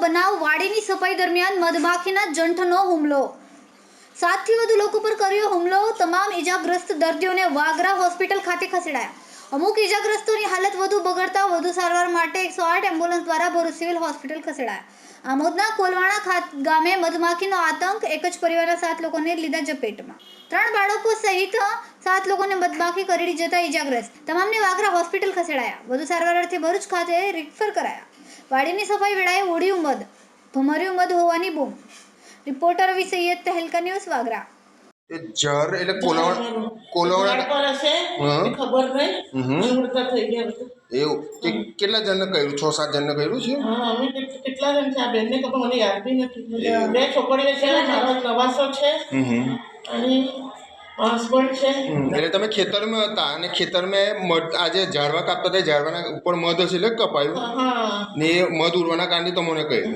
વાડીની સફાઈ દરમિયાન મધમાખીના જંઠનો હુમલો. સાતથી વધુ લોકો પર કર્યો હુમલો. તમામ ઈજાગ્રસ્ત દર્દીઓને વાગરા હોસ્પિટલ ખાતે ખસેડાયા. અમુક ઈજાગ્રસ્તોની હાલત વધુ બગડતા વધુ સારવાર માટે એકસો આઠ એમ્બ્યુલન્સ દ્વારા ભરૂચ સિવિલ હોસ્પિટલ ખસેડાયા. આમોદના કોલવાણા ગામે મધમાખીનો આતંક, એક જ પરિવારના સાત લોકોને લીધા ઝપેટમાં. ત્રણ બાળકો સહિત સાત લોકોને મધમાખી કરડી જતા ઈજાગ્રસ્ત તમામને વાગરા હોસ્પિટલ ખસેડાયા. વધુ સારવાર અર્થે ભરૂચ ખાતે રિફર કરાયા. વાડીની સફાઈ વેળાએ ઉડ્યું મધ, ભમર્યું મધ હોવાની બૂમ. Reporter Ravi Saiyed Tehelka news Vagra. એ જર એટલે હા. એ ખબર નહીં. થઈ ગયા એવું. કે કેટલા જણને કર્યું? છ સાત જણને કર્યું છે? હા અમે કેટલા જણ છે? આ બેનને ખબર મને યાદ બી નથી. બે છોકરીઓ છે મારો નવાસો છે. અને હસબન્ડ છે. એટલે તમે ખેતરમાં હતા અને ખેતરમાં મધ આજે ઝાડવા કાપતા હતા ઝાડવાના ઉપર મધ હશે એટલે કપાયું. ને એ મધ ઉડવાના કારણે તમને કહ્યું.